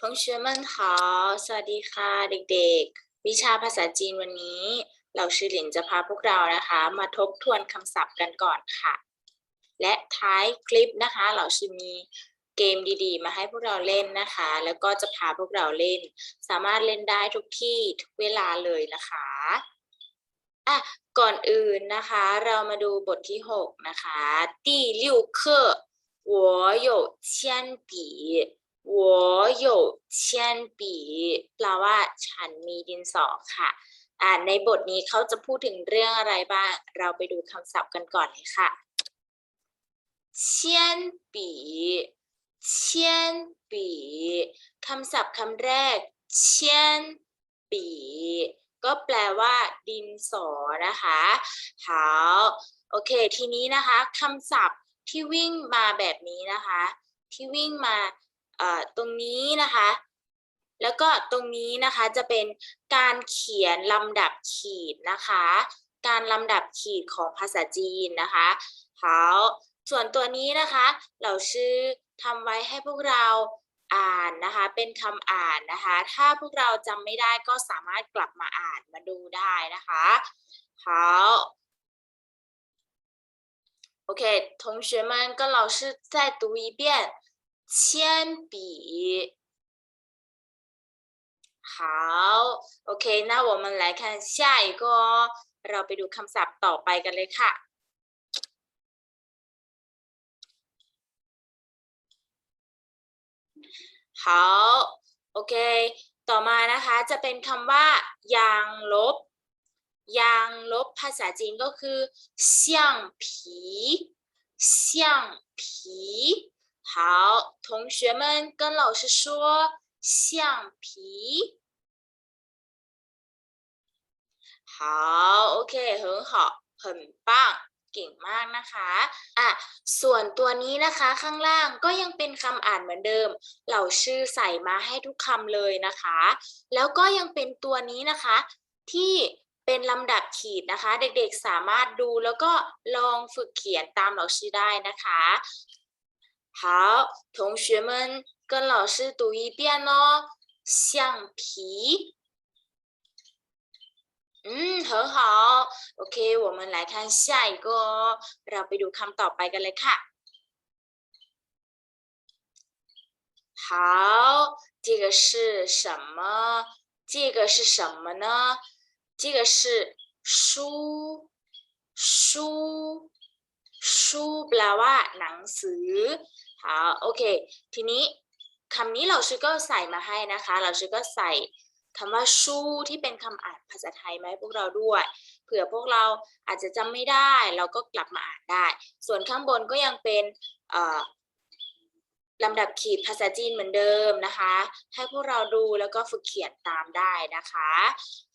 ทงเชื่อมัน好สวัสดีค่ะเด็กๆ วิชาภาษาจีนวันนี้ เราชื่อหลินจะพาพวกเรานะคะ มาทบทวนคำศัพท์กันก่อนค่ะ และท้ายคลิปนะคะ เราชื่อมีเกมดีๆ มาให้พวกเราเล่นนะคะ แล้วก็จะพาพวกเราเล่น สามารถเล่นได้ทุกที่ทุกเวลาเลยนะคะอ่ะก่อนอื่นนะคะ เรามาดูบทที่ 6 นะคะ第六课我有铅笔 หัวโยเชียนปีแปลว่าฉันมีดินสอค่ะอ่าในบทนี้เขาจะพูดถึงเรื่องอะไรบ้าง เราไปดูคำศัพท์กันก่อนเลยค่ะเชียนปีเชียนปีคำศัพท์คำแรกเชียนปีก็แปลว่าดินสอนะคะเขาโอเค ทีนี้นะคะคำศัพท์ที่วิ่งมาแบบนี้นะคะ ที่วิ่งมา ตรงนี้นะคะ แล้วก็ตรงนี้นะคะจะเป็นการเขียนลำดับขีดนะคะ การลำดับขีดของภาษาจีนนะคะ好ส่วนตัวนี้นะคะ เราชื่อทำไว้ให้พวกเราอ่านนะคะ เป็นคำอ่านนะคะ ถ้าพวกเราจำไม่ได้ก็สามารถกลับมาอ่านมาดูได้นะคะ好，OK，同学们跟老师再读一遍 铅笔。好，OK，那我们来看下一个哦。เราไปดูคำศัพท์ต่อไปกันเลยค่ะ 好 โอเค ต่อมานะคะจะเป็นคำว่ายางลบ ยางลบภาษาจีนก็คือเสี่ยงผีเสี่ยงผี 好同学们跟老师说橡皮好，OK，很好，很棒 เก่งมากนะคะ อ่ะ ส่วนตัวนี้นะคะข้างล่างก็ยังเป็นคำอ่านเหมือนเดิม เราชื่อใส่มาให้ทุกคำเลยนะคะ แล้วก็ยังเป็นตัวนี้นะคะ ที่เป็นลำดับขีดนะคะ เด็กๆสามารถดูแล้วก็ลองฝึกเขียนตามเราชื่อได้นะคะ 好，同学们跟老师读一遍哦，橡皮。嗯，很好。OK，我们来看下一个哦。เราไปดูคำต่อไปกันเลยค่ะ。好，这个是什么？这个是什么呢？这个是书，书， 书แปลว่าหนังสือ好โอเค ทีนี้คำนี้เราชื่อก็ใส่มาให้นะคะ เราชื่อก็ใส่คำว่าชูที่เป็นคำอ่านภาษาไทยมาให้พวกเราด้วย เผื่อพวกเราอาจจะจำไม่ได้ เราก็กลับมาอ่านได้ ส่วนข้างบนก็ยังเป็นเอ่อลำดับขีดภาษาจีนเหมือนเดิมนะคะ ให้พวกเราดูแล้วก็ฝึกเขียนตามได้นะคะ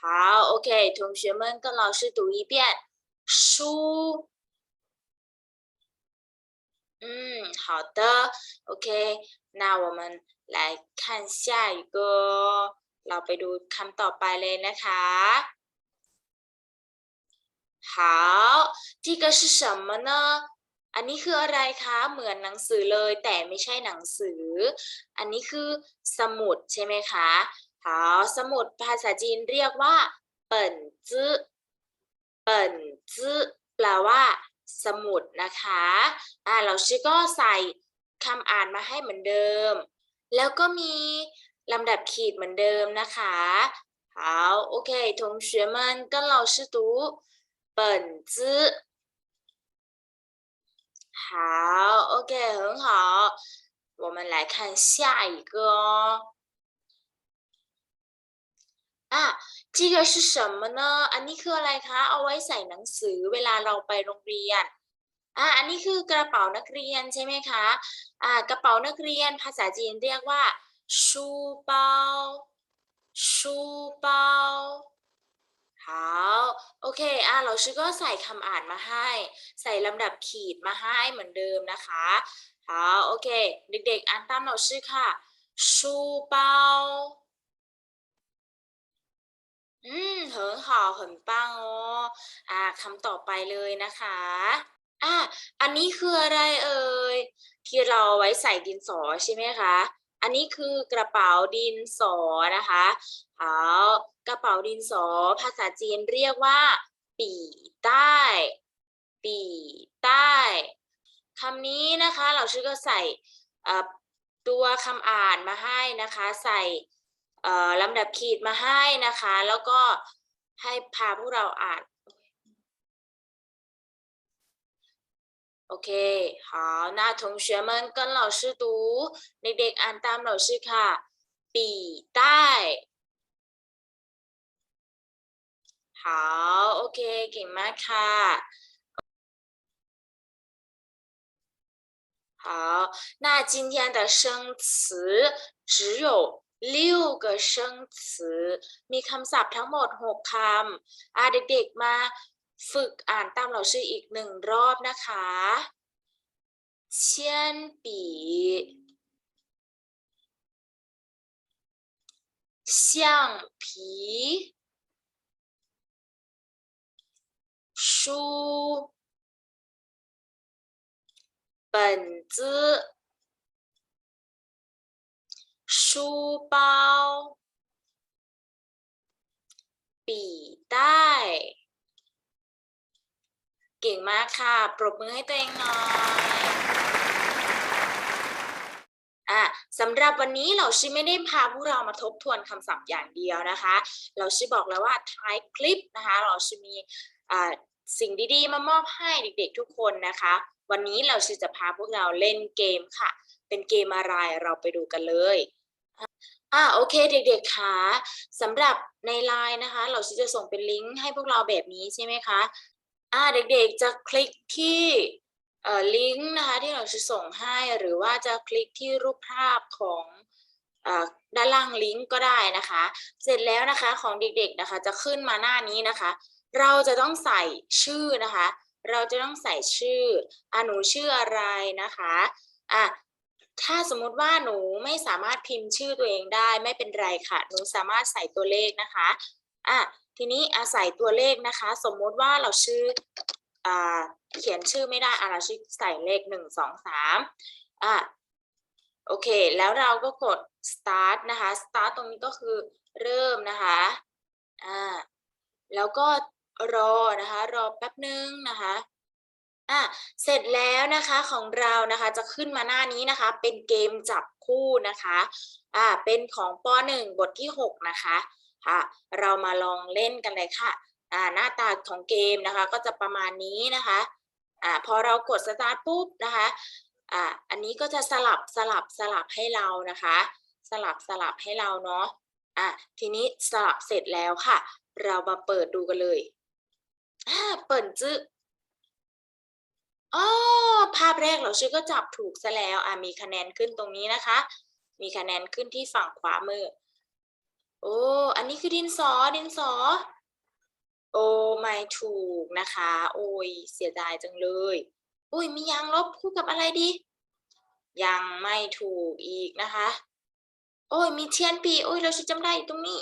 好，OK，同学们跟老师读一遍书。 嗯，好的，OK，那我们来看下一个哦，เราไปดูคำต่อไปเลยนะคะ 好，这个是什么呢？อันนี้คืออะไรคะ เหมือนหนังสือเลย แต่ไม่ใช่หนังสือ อันนี้คือสมุดใช่ไหมคะ好สมุดภาษาจีนเรียกว่า เปิ่นจื้อเปิ่นจื้อแปลว่า สมุดนะคะ อ่าเราชื่อก็ใส่คำอ่านมาให้เหมือนเดิม แล้วก็มีลำดับขีดเหมือนเดิมนะคะ好，OK，同学们跟老师读本子。好，OK，很好。我们来看下一个哦。 啊，这个是什么呢？อันนี้คืออะไรคะ เอาไว้ใส่หนังสือเวลาเราไปโรงเรียน อ่า อันนี้คือกระเป๋านักเรียนใช่ไหมคะ อ่า กระเป๋านักเรียนภาษาจีนเรียกว่าชูเปาชูเปา好โอเค อ่าเราชื่อก็ใส่คำอ่านมาให้ ใส่ลำดับขีดมาให้เหมือนเดิมนะคะ好โอเค เด็กๆ อ่านตามเราชื่อค่ะชูเปา อืมเหอห่อเหินปังอ๋อาคำต่อไปเลยนะคะ อะอันนี้คืออะไรเอ่ยที่เราาไว้ใส่ดินสอใช่ไหมคะ อันนี้คือกระเป๋าดินสอนะคะเอากระเป๋าดินสอภาษาจีนเรียกว่า ปีใต้ ปีใต้คำนี้นะคะ เราชื่อก็ใส่ตัวคำอ่านมาให้นะคะ ใส่ ลำดับขีดมาให้นะคะ แล้วก็ให้พาพวกเราอ่าน โอเค好那同学们跟老师读เด็กๆอ่านตามเราชื่อค่ะ ปี่ใต้好โอเค เก่งมากค่ะ好，那今天的生词只有 六个生词มีคำศัพท์ทั้งหมดหกคำอ่ะเด็กๆมาฝึกอ่านตามเราชื่ออีกหนึ่งรอบนะคะ铅笔橡皮书本子、 书包เปาปีใต้ เก่งมากค่ะ ปรบมือให้ตัวเองหน่อยอะสำหรับวันนี้เราชิไม่ได้พาพวกเรามาทบทวนคำศัพท์อย่างเดียวนะคะ เราชิบอกแล้วว่าท้ายคลิปนะคะ เราชิมีอ่าสิ่งดีๆ มามอบให้เด็กๆทุกคนนะคะ วันนี้เราชิจะพาพวกเราเล่นเกมค่ะ เป็นเกมอะไรเราไปดูกันเลย อ่าโอเคเด็กๆค่ะสำหรับในไลน์นะคะ เราชิจะส่งเป็นลิงก์ให้พวกเราแบบนี้ใช่ไหมคะอ่าเด็กๆจะคลิกที่เอ่อลิงก์นะคะที่เราจะส่งให้หรือว่าจะคลิกที่รูปภาพของเอ่อด้านล่างลิงก์ก็ได้นะคะ เสร็จแล้วนะคะของเด็กๆนะคะจะขึ้นมาหน้านี้นะคะ เราจะต้องใส่ชื่อนะคะ เราจะต้องใส่ชื่ออหนูชื่ออะไรนะคะอะ ถ้าสมมติว่าหนูไม่สามารถพิมพ์ชื่อตัวเองได้ไม่เป็นไรค่ะ หนูสามารถใส่ตัวเลขนะคะอะทีนี้อาศัยตัวเลขนะคะ สมมติว่าเราชื่ออ่าเขียนชื่อไม่ได้อะเราชื่อใส่เลขหนึ่งสองสามอะโอเค แล้วเราก็กด start นะคะ start ตรงนี้ก็คือเริ่มนะคะอ่าแล้วก็รอนะคะ รอแป๊บนึงนะคะ อะเสร็จแล้วนะคะของเรานะคะจะขึ้นมาหน้านี้นะคะ เป็นเกมจับคู่นะคะอ่าเป็นของป .1 บทที่ 6 นะคะค่ะเรามาลองเล่นกันเลยค่ะอ่าหน้าตาของเกมนะคะก็จะประมาณนี้นะคะอ่าพอเรากด start ปุ๊บนะคะอ่าอันนี้ก็จะสลับสลับสลับให้เรานะคะ สลับสลับให้เราเนาะอะทีนี้สลับเสร็จแล้วค่ะ เรามาเปิดดูกันเลยอ่าเปิดจื้อ อ๋อภาพแรกเราชื่อก็จับถูกซะแล้วอะมีคะแนนขึ้นตรงนี้นะคะ มีคะแนนขึ้นที่ฝั่งขวามือ โอ้อันนี้คือดินสอดินสอ โอ้ไม่ถูกนะคะ โอ้ยเสียดายจังเลยอุ้ยมียางลบคู่กับอะไรดี ยังไม่ถูกอีกนะคะ โอ้ยมีเทียนปีโอ้ยเราจะจำได้ตรงนี้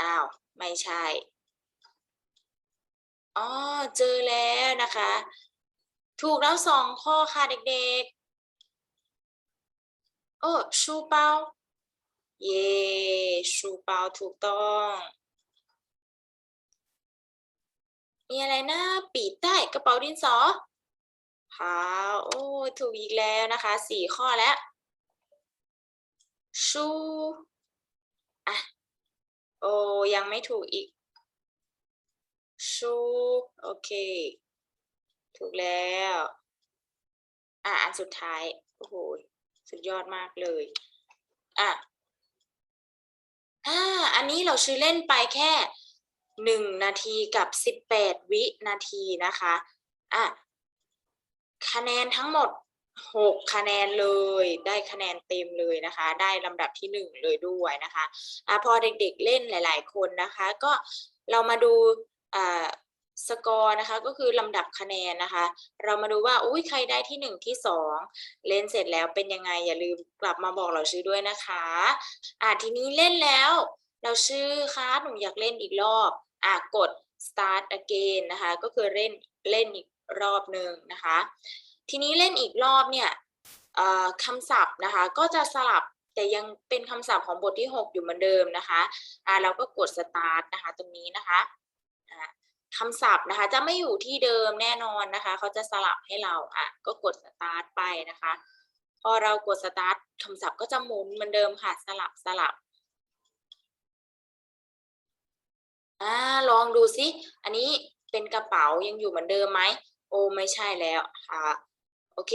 อ้าวไม่ใช่อ๋อเจอแล้วนะคะ ถูกแล้วสองข้อค่ะเด็กๆ โอ้ชูเปาเย่ชูเปาถูกต้อง มีอะไรนะปีใต้กระเป๋าดินสอขาวโอ้ยถูกอีกแล้วนะคะสี่ข้อแล้ว ชูอะโอ้ยังไม่ถูกอีก ชู โอเค ถูกแล้ว อะอันสุดท้าย โอ้โห สุดยอดมากเลย อะอ่าอันนี้เราชื่อเล่นไปแค่หนึ่งนาทีกับสิบแปดวินาทีนะคะ อะ คะแนนทั้งหมดหกคะแนนเลย ได้คะแนนเต็มเลยนะคะ ได้ลำดับที่หนึ่งเลยด้วยนะคะอะพอเด็กๆเล่นหลาย ๆ คนนะคะ ก็เรามาดูอ่า สกอร์นะคะก็คือลำดับคะแนนนะคะ เรามาดูว่าอุ้ยใครได้ที่หนึ่งที่สองเล่นเสร็จแล้วเป็นยังไงอย่าลืมกลับมาบอกเราชื่อด้วยนะคะอะทีนี้เล่นแล้ว เราชื่อคะหนูอยากเล่นอีกรอบอะกด start again นะคะก็คือเล่นเล่นอีกรอบหนึ่งนะคะ ทีนี้เล่นอีกรอบเนี่ยคำศัพท์นะคะก็จะสลับแต่ยังเป็นคำศัพท์ของบทที่ 6 อยู่เหมือนเดิมนะคะอ่าเราก็กด start นะคะตรงนี้นะคะอ่า คำศัพท์นะคะ จะไม่อยู่ที่เดิมแน่นอนนะคะเขาจะสลับให้เราอะก็กด start ไปนะคะ พอเรากด start คำศัพท์ก็จะหมุนเหมือนเดิมค่ะสลับสลับอ่าลองดูซิ อันนี้เป็นกระเป๋ายังอยู่เหมือนเดิมไหมโอ้ไม่ใช่แล้วค่ะโอเค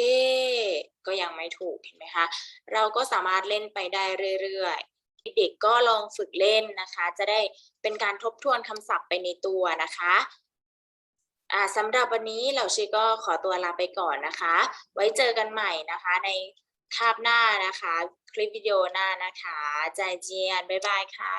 ก็ยังไม่ถูกเห็นไหมคะ เราก็สามารถเล่นไปได้เรื่อยๆ เด็กก็ลองฝึกเล่นนะคะ จะได้เป็นการทบทวนคำศัพท์ไปในตัวนะคะสำหรับวันนี้เราชีก็ขอตัวลาไปก่อนนะคะ ไว้เจอกันใหม่นะคะในคาบหน้านะคะ คลิปวิดีโอหน้านะคะ ใจเจียน บ๊ายบายค่ะ